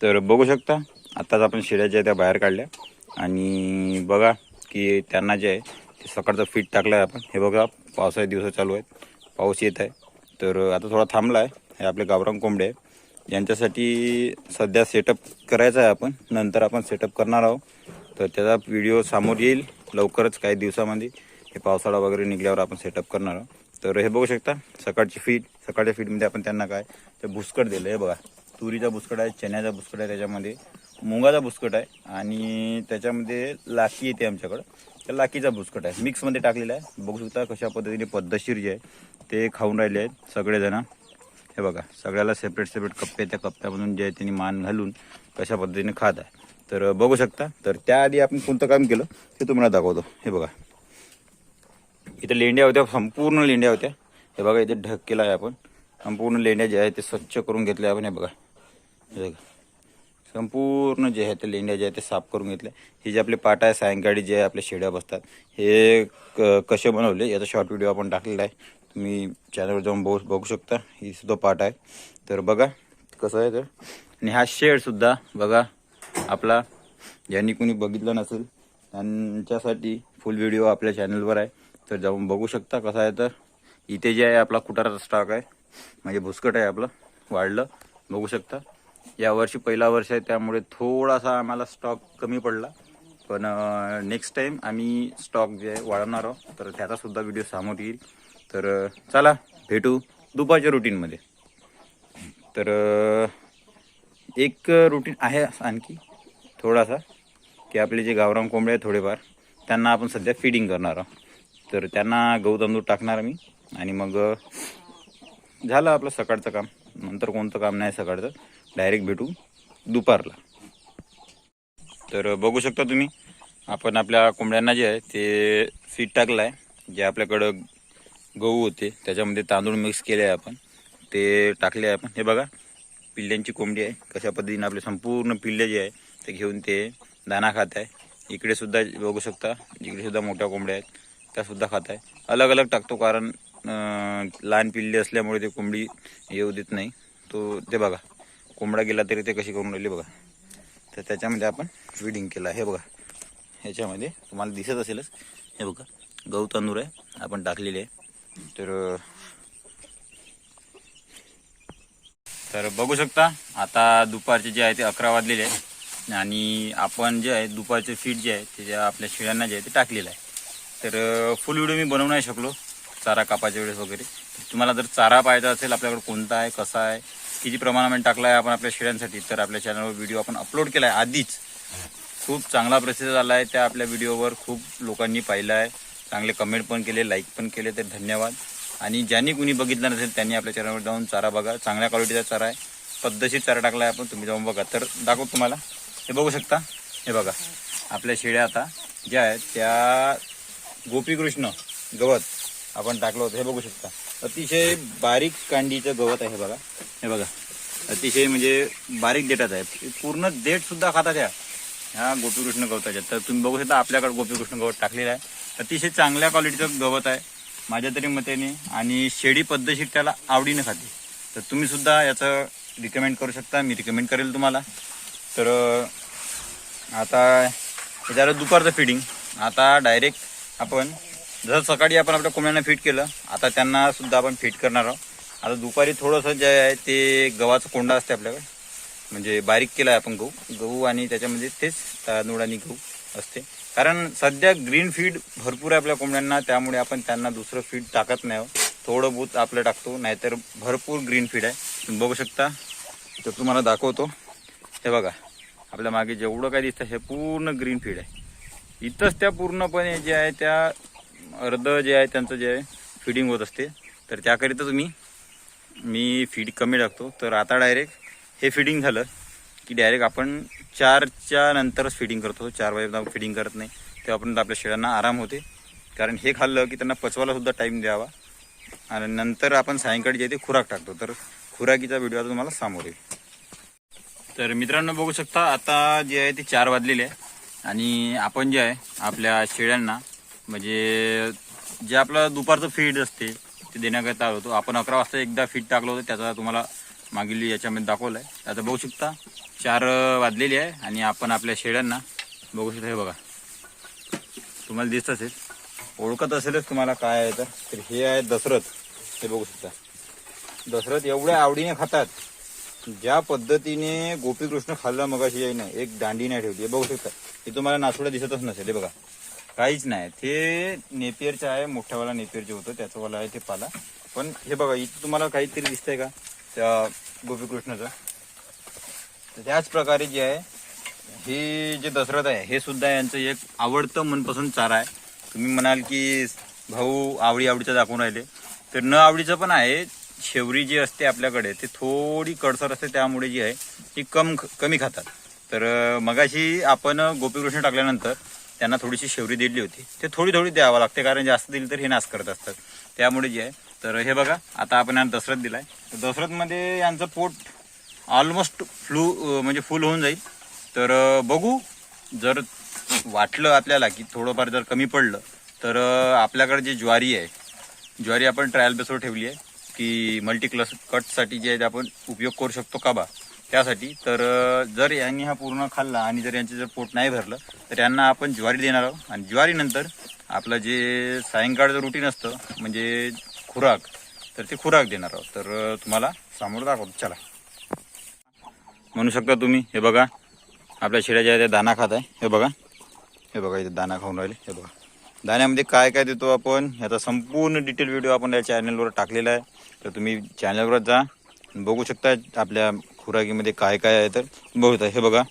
तर बघू शकता. आत्ताच आपण शिड्या ज्या त्या बाहेर काढल्या. आणि बघा की त्यांना जे आहे ते सकाळचं फीट टाकलं आहे आपण. हे बघा पावसाळी दिवस चालू आहेत. पाऊस येत आहे. तर आता थोडा थांबला आहे हे आपले गावरान कोंबडे आहे यांच्यासाठी सध्या सेटअप करायचा आहे आपण. नंतर आपण सेटअप करणार आहोत. तर त्याचा व्हिडिओ समोर येईल. लवकरच काही दिवसामध्ये हे पावसाळा वगैरे निघल्यावर आपण सेटअप करणार आहोत. तर हे बघू शकता सकाळची फीड सकाळच्या फीडमध्ये आपण त्यांना काय ते भुसकट दिलं हे बघा. तुरीचा बुसकट आहे चण्याचा बुसकट आहे त्याच्यामध्ये मुगाचा बुसकट आहे आणि त्याच्यामध्ये लाकी येते आमच्याकडं. त्या लाकीचा बुसकट आहे. मिक्समध्ये टाकलेला आहे. बघू शकता कशा पद्धतीने पद्धतशीर जे आहे ते खाऊन राहिले आहेत सगळेजण. हे बघा सगळ्याला सेपरेट सेपरेट कप्पे त्या कप्प्यामधून जे आहे त्यांनी मान घालून कशा पद्धतीने खात आहे. तर बघू शकता. तर त्याआधी आपण कोणतं काम केलं ते तुम्हाला दाखवतो. हे बघा. इथे लेंड्या होत्या संपूर्ण लेंड्या होत्या. हे बघा इथे ढक केला आहे आपण. संपूर्ण लेंड्या ज्या आहे ते स्वच्छ करून घेतल्या आपण. हे बघा. बघा. संपूर्ण जे आहे ते लेंड्या जे आहे ते साफ करून घेतले. हे जे आपले पाट आहे सायंकाळी जे आहे आपल्या शेड्या बसतात हे क कसे बनवले याचा शॉर्ट व्हिडिओ आपण टाकलेला आहे. तुम्ही चॅनलवर जाऊन बघू बघू शकता. ही सुद्धा पाट आहे. तर बघा कसं आहे तर आणि हा शेडसुद्धा बघा आपला ज्यांनी कोणी बघितलं नसेल त्यांच्यासाठी फुल व्हिडिओ आपल्या चॅनलवर आहे. तर जाऊन बघू शकता कसा आहे तर. इथे जे आहे आपला कुटाराचा स्टॉक आहे. म्हणजे भुसकट आहे आपलं. वाढलं. बघू शकता. यावर्षी पहिला वर्ष आहे त्यामुळे थोडासा आम्हाला स्टॉक कमी पडला. पण नेक्स्ट टाईम आम्ही स्टॉक जे आहे वाढवणार आहोत तर त्याचा सुद्धा व्हिडिओ समोर येईल. तर चला भेटू दुपारच्या रुटीनमध्ये तर एक रुटीन आहे आणखी थोडासा की आपले जे गावराम कोंबडे आहेत थोडेफार त्यांना आपण सध्या फिडिंग करणार आहोत. तर त्यांना गहू तांदूळ टाकणार मी आणि मग झालं आपलं सकाळचं काम. नंतर कोणतं काम नाही सकाळचं. डायरेक्ट भेटू दुपारला. तर बघू शकता तुम्ही आपण आपल्या कोंबड्यांना जे आहे ते फीड टाकलं आहे जे आपल्याकडं गहू होते त्याच्यामध्ये तांदूळ मिक्स केले आहे आपण ते टाकले आहे आपण. हे बघा पिल्ल्यांची कोंबडी आहे कशा पद्धतीने आपले संपूर्ण पिल्ले जे आहे ते घेऊन ते दाना खात आहे. इकडे सुद्धा बघू शकता इकडेसुद्धा मोठ्या कोंबड्या आहेत त्यासुद्धा खात आहे. अलग अलग टाकतो कारण लहान पिल्ले असल्यामुळे ते कोंबडी येऊ देत नाही. तो ते बघा. कोंबडा गेला तरी ते कशी करून राहिली बघा. तर त्याच्यामध्ये आपण फीडिंग केलं. आहे हे बघा. ह्याच्यामध्ये तुम्हाला दिसत असेलच. हे बघा. गहू तांदूळ आहे. आपण टाकलेले आहे. तर तर बघू शकता आता दुपारचे जे आहे ते अकरा वाजलेले आहे. आणि आपण जे आहे दुपारचे फीड जे आहे ते ज्या आपल्या शेळ्यांना जे आहे ते टाकलेलं आहे. तर फुल व्हिडिओ मी बनवू नाही शकलो. चारा कापाच्या वेळेस वगैरे. तुम्हाला जर चारा पाहायचा असेल आपल्याकडे कोणता आहे कसा आहे किती प्रमाणामध्ये टाकला आहे आपण आपल्या शेळ्यांसाठी तर आपल्या चॅनलवर व्हिडिओ आपण अपलोड केला आहे आधीच. खूप चांगला प्रतिसाद आला आहे त्या आपल्या व्हिडिओवर खूप लोकांनी पाहिलं आहे चांगले कमेंट पण केले लाईक पण केले तर धन्यवाद. आणि ज्यांनी कुणी बघितलं नसेल त्यांनी आपल्या चॅनलवर जाऊन चारा बघा. चांगल्या क्वालिटीचा चारा आहे. पद्धतशीर चारा टाकला आहे आपण तुम्ही जाऊन बघा. तर दाखवू तुम्हाला. हे बघू शकता? हे बघा. आपल्या शेळ्या आता ज्या आहेत त्या गोपीकृष्ण गवत आपण टाकलं होतं. हे बघू शकता. अतिशय बारीक कांडीचं गवत आहे बघा. हे बघा. अतिशय म्हणजे बारीक देठात आहे. पूर्ण देठ सुद्धा खातात या ह्या गोपीकृष्ण गवताच्या. तर तुम्ही बघू शकता आपल्याकडे गोपीकृष्ण गवत टाकलेलं आहे. अतिशय चांगल्या क्वालिटीचं गवत आहे. माझ्या तरी मतेने. आणि शेडी पद्धतशीर त्याला आवडीनं खाते. तर तुम्ही सुद्धा याचं रिकमेंड करू शकता. मी रिकमेंड करेल तुम्हाला. तर आता हे झालं दुपारचं फिडिंग आता डायरेक्ट आपण जसं सकाळी आपण आपल्या कोंबड्यांना फीट केलं आता त्यांना सुद्धा आपण फीट करणार आहोत. आता दुपारी थोडंसं जे आहे ते गव्हाचं कोंडा असते आपल्याकडे म्हणजे बारीक केला आहे आपण गहू. गहू आणि त्याच्यामध्ये तेच तांदूळ आणि गहू असते. कारण सध्या ग्रीन फीड भरपूर आहे आपल्या कोंबड्यांना त्यामुळे आपण त्यांना दुसरं फीड टाकत नाही आहोत. थोडं बहुत आपलं टाकतो नाहीतर भरपूर ग्रीन फीड आहे. तुम्ही बघू शकता तर तुम्हाला दाखवतो. हे बघा आपल्या मागे जेवढं काय दिसतं हे पूर्ण ग्रीन फीड आहे. इथंच त्या पूर्णपणे जे आहे त्या अर्ध जे आहे त्यांचं जे आहे फिडिंग होत असते. तर त्याकरिता तुम्ही मी फीड कमी टाकतो. तर आता डायरेक्ट हे फिडिंग झालं की डायरेक्ट आपण चारच्या नंतरच फिडिंग करतो. चार वाजेपर्यंत फिडिंग करत नाही. तेव्हापर्यंत आपल्या शेळ्यांना आराम होते. कारण हे खाल्लं की त्यांना पचवायलासुद्धा टाईम द्यावा. आणि नंतर आपण सायंकाळी जे आहे ते खुराक टाकतो. तर खुराकीचा व्हिडिओ आता तुम्हाला समोर येईल. तर मित्रांनो बघू शकता आता जे आहे ते चार वाजलेले आहे. आणि आपण जे आहे आपल्या शेळ्यांना म्हणजे जे आपलं दुपारचं फीड असते ते देण्याकरता आलो होतो. आपण अकरा वाजता एकदा फीड टाकलं होतं त्याचा तुम्हाला मागील याच्यामध्ये दाखवलं आहे आता बघू शकता चार वाजलेली आहे आणि आपण आपल्या शेळ्यांना बघू शकता. हे बघा. तुम्हाला दिसत असेल. ओळखत असेलच तुम्हाला काय आहे तर. हे आहे दशरथ हे बघू शकता. दशरथ एवढ्या आवडीने खातात. ज्या पद्धतीने गोपीकृष्ण खाल्ला मगाशी आहे ना एक दांडी नाही ठेवली. हे बघू शकता. हे तुम्हाला नासुडा दिसतच नसेल. हे बघा. काहीच नाही. ते नेपियरचं आहे मोठ्यावाला नेपियरचे होतं त्याचं वाला आहे ते पाला. पण हे बघा इथं तुम्हाला काहीतरी दिसतंय का? त्या गोपीकृष्णाचं. तर त्याच प्रकारे जे आहे हे जे दशरथ आहे हे सुद्धा यांचं एक आवडतं मनपासून चारा आहे. तुम्ही म्हणाल की भाऊ आवडी आवडीचं दाखवून राहिले. तर न आवडीचं पण आहे. शेवरी जी असते आपल्याकडे ते थोडी कडसर असते त्यामुळे जी आहे ती कम कमी खातात. तर मगाशी आपण गोपीकृष्ण टाकल्यानंतर त्यांना थोडीशी शेवरी दिली होती. ते थोडी थोडी द्यावं लागते कारण जास्त दिली तर हे नाश करत असतात. त्यामुळे जे आहे तर हे बघा आता आपण यांना दसरथ आहे तर दसरथमध्ये यांचं पोट ऑलमोस्ट फ्लू म्हणजे फुल होऊन जाईल. तर बघू जर वाटलं आपल्याला की थोडंफार जर कमी पडलं तर आपल्याकडे जी ज्वारी आहे ज्वारी आपण ट्रायल बेसवर ठेवली आहे की मल्टी क्लस कटसाठी जे आहे ते आपण उपयोग करू शकतो का बा? त्यासाठी तर जर यांनी हा पूर्ण खाल्ला आणि जर यांचे जर पोट नाही भरलं तर यांना आपण ज्वारी देणार आहोत. आणि ज्वारीनंतर आपलं जे सायंकाळचं रुटीन असतं म्हणजे खुराक तर ते खुराक देणार आहोत. तर तुम्हाला समोर दाखवतो. चला. म्हणू शकता तुम्ही हे बघा आपल्या शेळ्या ज्या त्या दाना खात आहे. हे बघा. हे बघा इथे दाना खाऊन राहिले. हे बघा. दाण्यामध्ये काय काय देतो आपण ह्याचा संपूर्ण डिटेल व्हिडिओ आपण या चॅनलवर टाकलेला आहे. तर तुम्ही चॅनलवर जा. बघू शकता आपल्या खुराकीमध्ये काय काय आहे तर बघता हे बघा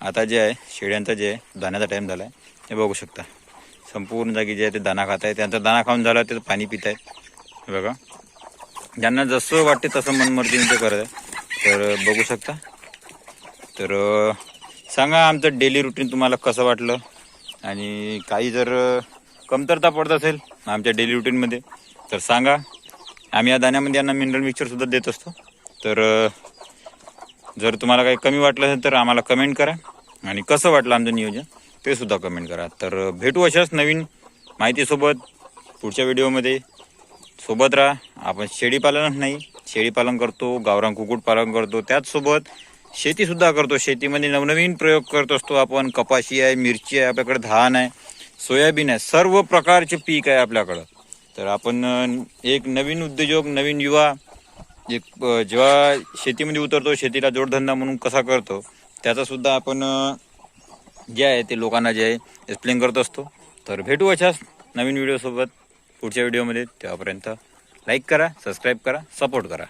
आता जे आहे शेळ्यांचा जे आहे दाण्याचा टाईम झाला आहे हे बघू शकता. संपूर्ण जागी जे आहे ते दाणा खात आहे त्यांचा दाणा खाऊन झाला ते पाणी पित आहेत हे बघा. ज्यांना जसं वाटते तसं मनमर्जीने ते करत आहे तर बघू शकता. तर सांगा आमचं डेली रुटीन तुम्हाला कसं वाटलं? आणि काही जर कमतरता पडत असेल आमच्या डेली रुटीनमध्ये तर सांगा. आम्ही या दाण्यामध्ये यांना मिनरल मिक्सरसुद्धा देत असतो. तर जर तुम्हाला काही कमी वाटलं असेल तर आम्हाला कमेंट करा. आणि कसं वाटलं आमचं नियोजन ते सुद्धा कमेंट करा. तर भेटू अशाच नवीन माहितीसोबत पुढच्या व्हिडिओमध्ये. सोबत राहा. आपण शेळीपालनच नाही. शेळीपालन करतो गावरान कुक्कुटपालन करतो. त्याचसोबत शेतीसुद्धा करतो. शेतीमध्ये नवनवीन प्रयोग करत असतो आपण. कपाशी आहे मिरची आहे आपल्याकडे धान आहे सोयाबीन आहे. सर्व प्रकारचे पीक आहे आपल्याकडं. तर आपण एक नवीन उद्योजक नवीन युवा एक जेव्हा शेतीमध्ये उतरतो शेतीला जोडधंदा म्हणून कसा करतो त्याचा सुद्धा आपण जे आहे ते लोकांना जे आहे एक्सप्लेन करत असतो. तर भेटू अशाच नवीन व्हिडिओसोबत पुढच्या व्हिडिओमध्ये तेव्हापर्यंत लाईक करा सबस्क्राईब करा सपोर्ट करा.